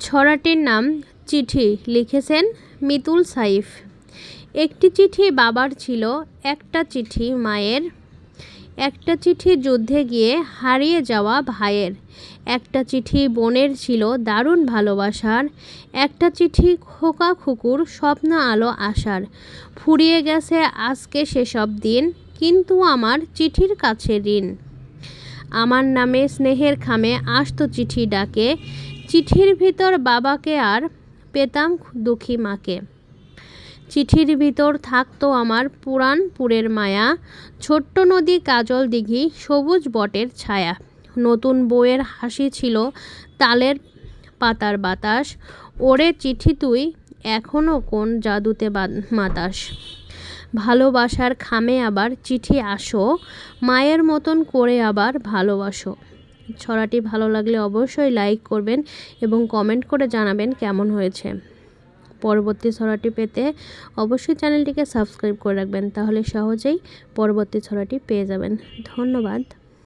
ছড়াটির নাম চিঠি লিখেছেন মিতুল সাইফ। একটি চিঠি বাবার ছিল, একটা চিঠি মায়ের। একটা চিঠি যুদ্ধে গিয়ে হারিয়ে যাওয়া ভাইয়ের। একটা চিঠি বোনের ছিল দারুণ ভালোবাসার। একটা চিঠি খোকা খুকুর স্বপ্ন আলো আসার। ফুরিয়ে গেছে আজকে সেসব দিন, কিন্তু আমার চিঠির কাছে ঋণ। আমার নামে স্নেহের খামে আসতো চিঠি ডাকে। চিঠির ভিতর বাবাকে আর পেতাম দুঃখী মাকে। চিঠির ভিতর থাকতো আমার পুরাণ পুরের মায়া, ছোট্ট নদী কাজল দিঘি, সবুজ বটের ছায়া। নতুন বইয়ের হাসি ছিল তালের পাতার বাতাস। ওরে চিঠি তুই এখনও কোন জাদুতে মাতাস? ভালোবাসার খামে আবার চিঠি আসো, মায়ের মতন করে আবার ভালোবাসো। ছড়াটি ভালো লাগলে অবশ্যই লাইক করবেন এবং কমেন্ট করে জানাবেন কেমন হয়েছে। পরবর্তী ছড়াটি পেতে অবশ্যই চ্যানেলটিকে সাবস্ক্রাইব করে রাখবেন, তাহলে সহজেই পরবর্তী ছড়াটি পেয়ে যাবেন। ধন্যবাদ।